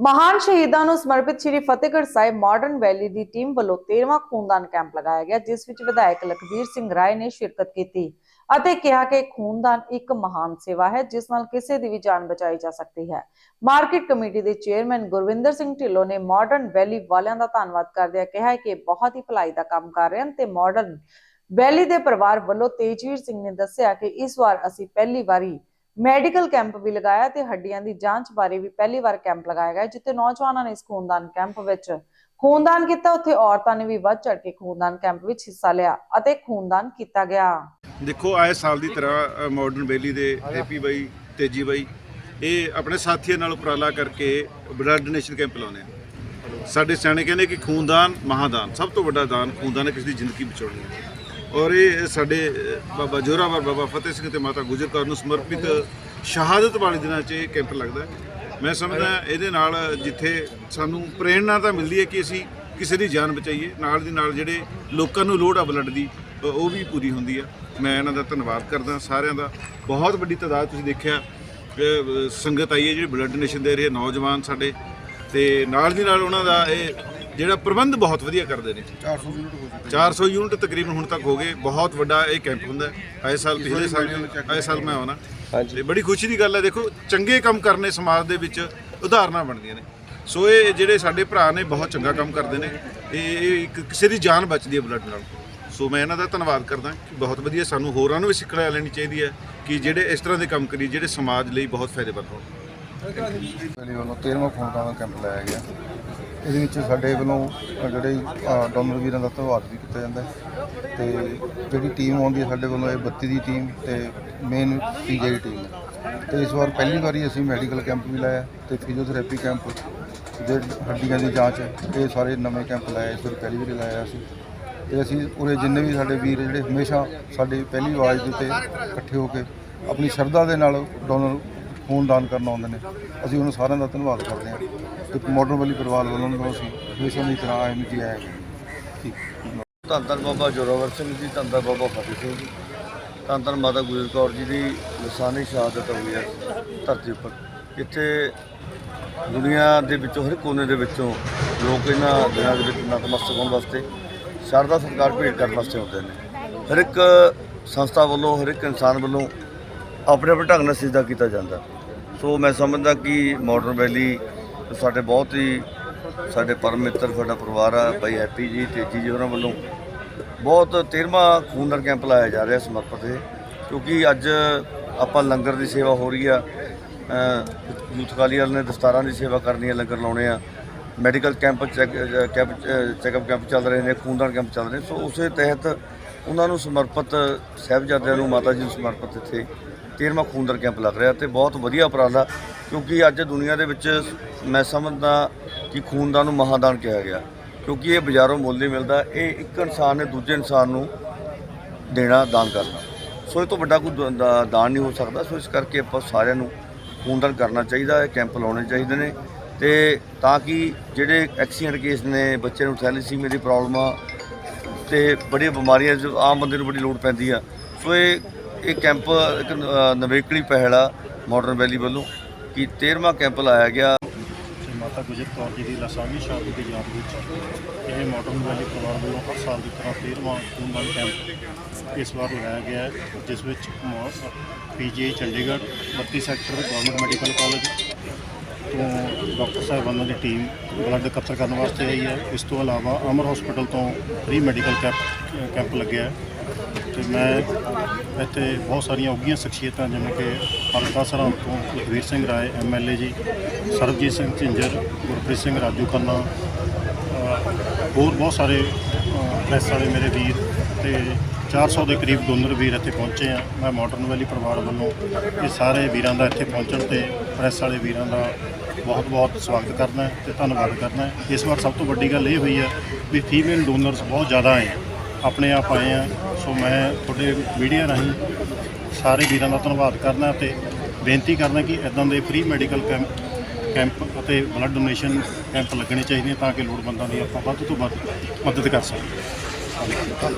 ਮਹਾਨ ਸ਼ਹੀਦਾਂ ਨੂੰ ਸਮਰਪਿਤ ਸ੍ਰੀ ਫਤਿਹਗੜ੍ਹ ਸਾਹਿਬ ਮਾਡਰਨ ਵੈਲੀ ਦੀ ਟੀਮ ਵੱਲੋਂ 13ਵਾਂ ਖੂਨਦਾਨ ਕੈਂਪ ਲਗਾਇਆ ਗਿਆ, ਜਿਸ ਵਿੱਚ ਵਿਧਾਇਕ ਲਖਬੀਰ ਸਿੰਘ ਰਾਏ ਨੇ ਸ਼ਿਰਕਤ ਕੀਤੀ ਅਤੇ ਕਿਹਾ ਕਿ ਖੂਨਦਾਨ ਇੱਕ ਮਹਾਨ ਸੇਵਾ ਹੈ, ਜਿਸ ਨਾਲ ਕਿਸੇ ਦੀ ਵੀ ਜਾਨ ਬਚਾਈ ਜਾ ਸਕਦੀ ਹੈ। ਮਾਰਕੀਟ ਕਮੇਟੀ ਦੇ ਚੇਅਰਮੈਨ ਗੁਰਵਿੰਦਰ ਸਿੰਘ ਢਿੱਲੋਂ ਨੇ ਮਾਡਰਨ ਵੈਲੀ ਵਾਲਿਆਂ ਦਾ ਧੰਨਵਾਦ ਕਰਦਿਆਂ ਕਿਹਾ ਕਿ ਬਹੁਤ ਹੀ ਭਲਾਈ ਦਾ ਕੰਮ ਕਰ ਰਹੇ ਹਨ ਤੇ ਮਾਡਰਨ ਵੈਲੀ ਦੇ ਪਰਿਵਾਰ ਵੱਲੋਂ ਤੇਜਵੀਰ ਸਿੰਘ ਨੇ ਦੱਸਿਆ ਕਿ ਇਸ ਵਾਰ ਅਸੀਂ ਪਹਿਲੀ ਵਾਰੀ ਮੈਡੀਕਲ ਕੈਂਪ ਵੀ ਲਗਾਇਆ ਤੇ ਹੱਡੀਆਂ ਦੀ ਜਾਂਚ ਬਾਰੇ ਵੀ ਪਹਿਲੀ ਵਾਰ ਕੈਂਪ ਲਗਾਇਆ ਗਿਆ, ਜਿੱਥੇ ਨੌਜਵਾਨਾਂ ਨੇ ਇਸ ਖੂਨਦਾਨ ਕੈਂਪ ਵਿੱਚ ਖੂਨਦਾਨ ਕੀਤਾ, ਉੱਥੇ ਔਰਤਾਂ ਨੇ ਵੀ ਵੱਧ ਚੜ ਕੇ ਖੂਨਦਾਨ ਕੈਂਪ ਵਿੱਚ ਹਿੱਸਾ ਲਿਆ ਅਤੇ ਖੂਨਦਾਨ ਕੀਤਾ ਗਿਆ। ਦੇਖੋ, ਆਏ ਸਾਲ ਦੀ ਤਰ੍ਹਾਂ ਮਾਡਰਨ ਵੈਲੀ ਦੇ ਹੈਪੀ ਬਾਈ, ਤੇਜੀ ਬਾਈ, ਇਹ ਆਪਣੇ ਸਾਥੀਆਂ ਨਾਲ ਉਪਰਾਲਾ ਕਰਕੇ ਬਲੱਡ ਡੋਨੇਸ਼ਨ ਕੈਂਪ ਲਾਉਂਦੇ ਆ ਸਾਡੇ ਸਿਆਣੇ ਕਹਿੰਦੇ ਕਿ ਖੂਨਦਾਨ ਮਹਾਦਾਨ, ਸਭ ਤੋਂ ਵੱਡਾ ਦਾਨ ਖੂਨਦਾਨ ਹੈ, ਕਿਸੇ ਦੀ ਜ਼ਿੰਦਗੀ ਬਚਾਉਣੀ ਹੈ। ਔਰ ਇਹ ਸਾਡੇ ਬਾਬਾ ਜੋਰਾਵਰ, ਬਾਬਾ ਫਤਿਹ ਸਿੰਘ ਤੇ ਮਾਤਾ ਗੁਜਰ ਕੌਰ ਨੂੰ ਸਮਰਪਿਤ ਸ਼ਹਾਦਤ ਵਾਲੇ ਦਿਨਾਂ 'ਚ ਇਹ ਕੈਂਪ ਲੱਗਦਾ ਮੈਂ ਸਮਝਦਾ ਇਹਦੇ ਨਾਲ ਜਿੱਥੇ ਸਾਨੂੰ ਪ੍ਰੇਰਣਾ ਤਾਂ ਮਿਲਦੀ ਹੈ ਕਿ ਅਸੀਂ ਕਿਸੇ ਦੀ ਜਾਨ ਬਚਾਈਏ, ਨਾਲ ਦੀ ਨਾਲ ਜਿਹੜੇ ਲੋਕਾਂ ਨੂੰ ਲੋੜ ਆ ਬਲੱਡ ਦੀ ਉਹ ਵੀ ਪੂਰੀ ਹੁੰਦੀ ਆ। ਮੈਂ ਇਹਨਾਂ ਦਾ ਧੰਨਵਾਦ ਕਰਦਾ ਸਾਰਿਆਂ ਦਾ ਬਹੁਤ ਵੱਡੀ ਤਾਦਾਦ ਤੁਸੀਂ ਦੇਖਿਆ ਸੰਗਤ ਆਈ ਹੈ ਜਿਹੜੀ ਬਲੱਡ ਡੋਨੇਸ਼ਨ ਦੇ ਰਹੇ ਨੌਜਵਾਨ ਸਾਡੇ ਤੇ ਨਾਲ ਦੀ ਨਾਲ ਉਹਨਾਂ ਦਾ ਇਹ ਜਿਹੜਾ ਪ੍ਰਬੰਧ ਬਹੁਤ ਵਧੀਆ ਕਰਦੇ ਨੇ। 400 ਯੂਨਿਟ ਹੋ ਚੁੱਕੇ 400 ਯੂਨਿਟ ਤਕਰੀਬਨ ਹੁਣ ਤੱਕ ਹੋ ਗਏ। ਬਹੁਤ ਵੱਡਾ ਇਹ ਕੈਂਪ ਹੁੰਦਾ ਹੈ। ਆਏ ਸਾਲ ਪਿਛਲੇ ਸਾਲ ਆਏ ਸਾਲ ਮੈਂ ਆਉਣਾ। ਤੇ ਬੜੀ ਖੁਸ਼ੀ ਦੀ ਗੱਲ ਹੈ ਦੇਖੋ ਚੰਗੇ ਕੰਮ ਕਰਨੇ ਸਮਾਜ ਦੇ ਵਿੱਚ ਉਦਾਹਰਨਾਂ ਬਣਦੀਆਂ ਨੇ। ਸੋ ਇਹ ਜਿਹੜੇ ਸਾਡੇ ਭਰਾ ਨੇ ਬਹੁਤ ਚੰਗਾ ਕੰਮ ਕਰਦੇ ਨੇ। ਇਹ ਇਹ ਇੱਕ ਕਿਸੇ ਦੀ ਜਾਨ ਬਚਦੀ ਹੈ ਬਲੱਡ ਨਾਲ। ਸੋ ਮੈਂ ਇਹਨਾਂ ਦਾ ਧੰਨਵਾਦ ਕਰਦਾ ਕਿ ਬਹੁਤ ਵਧੀਆ ਸਾਨੂੰ ਹੋਰਾਂ ਨੂੰ ਵੀ ਸਿੱਖਿਆ ਲੈਣੀ ਚਾਹੀਦੀ ਹੈ ਕਿ ਜਿਹੜੇ ਇਸ ਤਰ੍ਹਾਂ ਦੇ ਕੰਮ ਕਰੀ ਜਿਹੜੇ ਸਮਾਜ ਲਈ ਬਹੁਤ ਫਾਇਦੇਮੰਦ ਹੋਣ। ਪਹਿਲੀ ਵੱਲੋਂ 13ਵਾਂ ਖੂਨਦਾਨ ਦਾ ਕੈਂਪ ਲਾਇਆ ਗਿਆ। ਇਹਦੇ ਵਿੱਚ ਸਾਡੇ ਵੱਲੋਂ ਅ, ਜਿਹੜੇ ਅ, ਡੋਨਰ ਵੀਰਾਂ ਦਾ ਧੰਨਵਾਦ ਵੀ ਕੀਤਾ ਜਾਂਦਾ ਹੈ। ਤੇ ਜਿਹੜੀ ਟੀਮ ਆਉਂਦੀ ਹੈ ਸਾਡੇ ਵੱਲੋਂ ਇਹ 32 ਦੀ ਟੀਮ ਤੇ ਮੇਨ ਪੀਜੀ ਦੀ ਟੀਮ ਹੈ। ਤੇ ਇਸ ਵਾਰ ਪਹਿਲੀ ਵਾਰੀ ਅਸੀਂ ਮੈਡੀਕਲ ਕੈਂਪ ਵੀ ਲਾਇਆ ਤੇ ਫਿਜ਼ੀਓਥੈਰੇਪੀ ਕੈਂਪ ਜੇ ਹੱਡੀਆਂ ਦੀ ਜਾਂਚ ਇਹ ਸਾਰੇ ਨਵੇਂ ਕੈਂਪ ਲਾਇਆ ਇਸ ਵਾਰ ਪਹਿਲੀ ਵਾਰੀ ਲਾਇਆ ਅਸੀਂ। ਤੇ ਅਸੀਂ ਉਰੇ ਜਿੰਨੇ ਵੀ ਸਾਡੇ ਵੀਰ ਜਿਹੜੇ ਹਮੇਸ਼ਾ ਸਾਡੀ ਪਹਿਲੀ ਆਵਾਜ਼ ਦੇ ਉੱਤੇ ਇਕੱਠੇ ਹੋ ਕੇ ਆਪਣੀ ਸ਼ਰਧਾ ਦੇ ਨਾਲ ਡੋਨਰ ਖੂਨਦਾਨ ਕਰਨ ਆਉਂਦੇ ਨੇ। ਅਸੀਂ ਉਹਨਾਂ ਸਾਰਿਆਂ ਦਾ ਧੰਨਵਾਦ ਕਰਦੇ ਹਾਂ। ਤੇ ਮਾਡਰਨ ਵਾਲੀ ਪਰਿਵਾਰ ਵੱਲੋਂ ਵੀ ਅਸੀਂ ਹਮੇਸ਼ਾ ਦੀ ਤਰ੍ਹਾਂ ਆਏ ਜੀ ਆਏ ਠੀਕ ਧੰਨ ਧੰਨ ਬਾਬਾ ਜੋਰਾਵਰ ਸਿੰਘ ਜੀ ਧੰਨ ਧੰਨ ਬਾਬਾ ਫਤਿਹ ਸਿੰਘ ਜੀ ਧੰਨ ਧੰਨ ਮਾਤਾ ਗੁਜਰ ਕੌਰ ਜੀ ਦੀ ਲਸਾਨੀ ਸ਼ਹਾਦਤ ਹੋਈ ਹੈ ਧਰਤੀ ਉੱਪਰ। ਇੱਥੇ ਦੁਨੀਆ ਦੇ ਵਿੱਚੋਂ, ਹਰ ਕੋਨੇ ਦੇ ਵਿੱਚੋਂ ਲੋਕ ਇਹਨਾਂ ਦਿਨਾਂ ਦੇ ਵਿੱਚ ਨਤਮਸਤਕ ਹੋਣ ਵਾਸਤੇ ਸ਼ਰਧਾ, ਸਤਿਕਾਰ ਭੇਟ ਕਰਨ ਵਾਸਤੇ ਆਉਂਦੇ ਨੇ। ਹਰ ਇੱਕ ਸੰਸਥਾ ਵੱਲੋਂ, ਹਰ ਇੱਕ ਇਨਸਾਨ ਵੱਲੋਂ ਆਪਣੇ ਆਪਣੇ ਢੰਗ ਨਾਲ ਸਿੱਧਾ ਕੀਤਾ ਜਾਂਦਾ। ਸੋ ਮੈਂ ਸਮਝਦਾ ਕਿ ਮਾਡਰਨ ਵੈਲੀ ਸਾਡੇ ਬਹੁਤ ਹੀ ਸਾਡੇ ਪਰਮ ਮਿੱਤਰ, ਸਾਡਾ ਪਰਿਵਾਰ ਆ, ਭਾਈ ਹੈਪੀ ਜੀ, ਤੇਜੀ ਜੀ ਉਹਨਾਂ ਵੱਲੋਂ ਬਹੁਤ 13ਵਾਂ ਖੂਨਦਾਨ ਕੈਂਪ ਲਾਇਆ ਜਾ ਰਿਹਾ ਸਮਰਪਿਤ ਹੈ ਕਿਉਂਕਿ ਅੱਜ ਆਪਾਂ ਲੰਗਰ ਦੀ ਸੇਵਾ ਹੋ ਰਹੀ ਆ ਯੂਥ ਕਾਲੀ ਵਾਲੇ ਨੇ ਦਸਤਾਰਾਂ ਦੀ ਸੇਵਾ ਕਰਨੀ ਹੈ ਲੰਗਰ ਲਾਉਣੇ ਆ, medical camp check, camp, checkup camp ਚੱਲ ਰਹੇ ਨੇ ਖੂਨਦਾਨ ਕੈਂਪ ਚੱਲ ਰਹੇ ਸੋ ਉਸੇ ਤਹਿਤ ਉਹਨਾਂ ਨੂੰ ਸਮਰਪਿਤ ਸਾਹਿਬਜ਼ਾਦਿਆਂ ਨੂੰ, ਮਾਤਾ ਜੀ ਨੂੰ ਸਮਰਪਿਤ ਇੱਥੇ 13ਵਾਂ ਖੂਨਦਾਨ ਕੈਂਪ ਲੱਗ ਰਿਹਾ ਤੇ ਬਹੁਤ ਵਧੀਆ ਉਪਰਾਲਾ, ਕਿਉਂਕਿ ਅੱਜ ਦੁਨੀਆ ਦੇ ਵਿੱਚ ਮੈਂ ਸਮਝਦਾ ਕਿ ਖੂਨਦਾਨ ਨੂੰ ਮਹਾਦਾਨ ਕਿਹਾ ਗਿਆ, ਕਿਉਂਕਿ ਇਹ ਬਾਜ਼ਾਰੋਂ ਮੁੱਲ ਨਹੀਂ ਮਿਲਦਾ, ਇਹ ਇੱਕ ਇਨਸਾਨ ਨੇ ਦੂਜੇ ਇਨਸਾਨ ਨੂੰ ਦੇਣਾ, ਦਾਨ ਕਰਨਾ। ਸੋ ਇਹ ਤੋਂ ਵੱਡਾ ਕੋਈ ਦਾਨ ਨਹੀਂ ਹੋ ਸਕਦਾ, ਸੋ ਇਸ ਕਰਕੇ ਆਪਾਂ ਸਾਰਿਆਂ ਨੂੰ ਖੂਨਦਾਨ ਕਰਨਾ ਚਾਹੀਦਾ ਹੈ ਕੈਂਪ ਲਾਉਣੇ ਚਾਹੀਦੇ ਨੇ। ਤੇ ਤਾਂ ਕਿ ਜਿਹੜੇ ਐਕਸੀਡੈਂਟ ਕੇਸ ਨੇ ਬੱਚੇ ਨੂੰ ਥੈਲੀਸੀਮੀਆ ਦੀ ਪ੍ਰੋਬਲਮ ਆ ਤੇ ਬੜੀਆਂ ਬਿਮਾਰੀਆਂ, ਜੋ ਆਮ ਬੰਦੇ ਨੂੰ ਬੜੀ ਲੋੜ ਪੈਂਦੀ ਆ, ਸੋ ਇਹ ਇਹ ਕੈਂਪ ਇੱਕ ਨ- ਨਵੇਕਲੀ ਪਹਿਲ ਆ ਮਾਡਰਨ ਵੈਲੀ ਵੱਲੋਂ ਕਿ 13ਵਾਂ ਕੈਂਪ ਲਾਇਆ ਗਿਆ। ਤੇ ਮਾਤਾ ਗੁਜਰ ਕੌਰ ਜੀ ਦੀ ਲਾਸਾਨੀ ਸ਼ਹਾਦਤ ਦੀ ਯਾਦ ਵਿੱਚ ਇਹ ਮਾਡਰਨ ਵੈਲੀ ਪਰਿਵਾਰ ਵੱਲੋਂ ਹਰ ਸਾਲ ਦੀ ਤਰ੍ਹਾਂ 13ਵਾਂ ਖੂਨਦਾਨ ਕੈਂਪ ਇਸ ਵਾਰ ਲਗਾਇਆ ਗਿਆ ਹੈ, ਜਿਸ ਵਿੱਚ PGI Chandigarh 32 sector government medical college ਤੋਂ ਡਾਕਟਰ ਸਾਹਿਬਾਨਾਂ ਦੀ ਟੀਮ ਬਲੱਡ ਇਕੱਤਰ ਕਰਨ ਵਾਸਤੇ ਆਈ ਹੈ। ਇਸ ਤੋਂ ਇਲਾਵਾ ਅਮਰ ਹਸਪੀਟਲ ਤੋਂ ਫ੍ਰੀ ਮੈਡੀਕਲ ਕੈਂਪ ਕੈਂਪ ਲੱਗਿਆ ਹੈ। ਤੇ ਮੈਂ ਇੱਥੇ ਬਹੁਤ ਸਾਰੀਆਂ ਉੱਘੀਆਂ ਸ਼ਖਸੀਅਤਾਂ, ਜਿਵੇਂ ਕਿ ਹਲਕਾ ਸਰਹੰਦ ਤੋਂ ਲਖਵੀਰ ਸਿੰਘ ਰਾਏ ਐਮਐਲਏ ਜੀ, ਸਰਬਜੀਤ ਸਿੰਘ ਝਿੰਜਰ, ਗੁਰਪ੍ਰੀਤ ਸਿੰਘ ਰਾਜੂ ਖੰਨਾ ਹੋਰ ਬਹੁਤ ਸਾਰੇ ਪ੍ਰੈਸ ਵਾਲੇ ਮੇਰੇ ਵੀਰ ਤੇ 400 ਦੇ ਕਰੀਬ ਡੋਨਰ ਵੀਰ ਇੱਥੇ ਪਹੁੰਚੇ ਆ। ਮੈਂ ਮਾਡਰਨ ਵੈਲੀ ਪਰਿਵਾਰ ਵੱਲੋਂ ਇਹ ਸਾਰੇ ਵੀਰਾਂ ਦਾ ਇੱਥੇ ਪਹੁੰਚਣ ਤੇ ਪ੍ਰੈਸ ਵਾਲੇ ਵੀਰਾਂ ਦਾ ਬਹੁਤ ਬਹੁਤ ਸਵਾਗਤ ਕਰਦਾ ਹੈ ਤੇ ਧੰਨਵਾਦ ਕਰਦਾ ਇਸ ਵਾਰ ਸਭ ਤੋਂ ਵੱਡੀ ਗੱਲ ਇਹ ਹੋਈ ਹੈ ਵੀ ਫੀਮੇਲ ਡੋਨਰਸ ਬਹੁਤ ਜ਼ਿਆਦਾ ਆਏ ਆ। ਆਪਣੇ ਆਪ ਆਏ ਆ ਸੋ ਮੈਂ ਤੁਹਾਡੇ ਮੀਡੀਆ ਰਾਹੀਂ ਸਾਰੇ ਵੀਰਾਂ ਦਾ ਧੰਨਵਾਦ ਕਰਦਾ ਤੇ ਬੇਨਤੀ ਕਰਦਾ ਕਿ ਇਦਾਂ ਦੇ ਫ੍ਰੀ ਮੈਡੀਕਲ ਕੈਂਪ ਕੈਂਪ ਅਤੇ ਬਲੱਡ ਡੋਨੇਸ਼ਨ ਕੈਂਪ ਲੱਗਣੇ ਚਾਹੀਦੇ ਤਾਂ ਕਿ ਲੋੜਵੰਦਾਂ ਦੀ ਆਪਾਂ ਵੱਧ ਤੋਂ ਵੱਧ ਮਦਦ ਕਰ ਸਕੀਏ।